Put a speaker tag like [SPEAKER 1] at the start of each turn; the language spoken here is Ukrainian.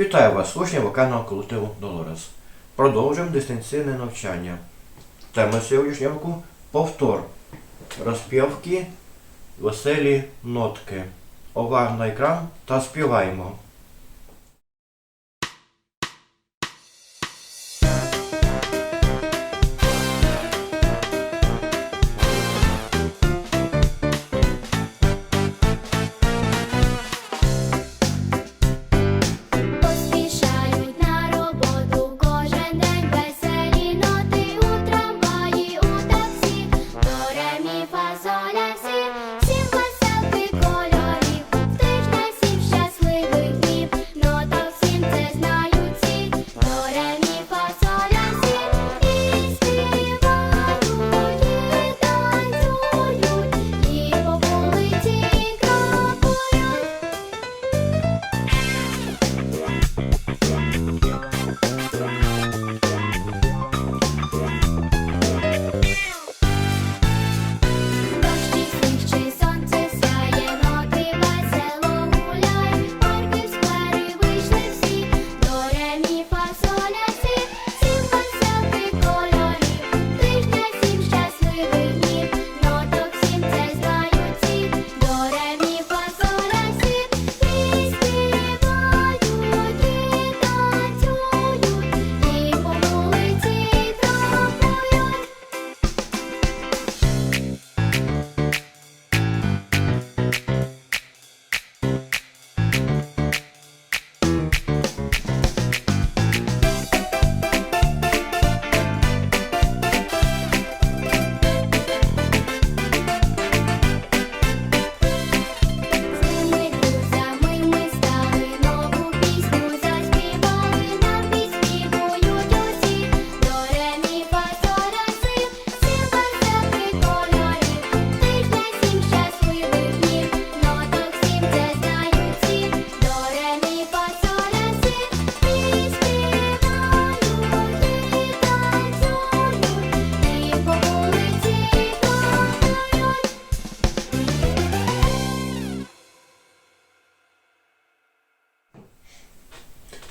[SPEAKER 1] Вітаю вас, учнів вокального колективу Долорес. Продовжуємо дистанційне навчання. Тема сьогоднішнього року повтор. Розпівки, веселі нотки. Увага на екран та співаємо.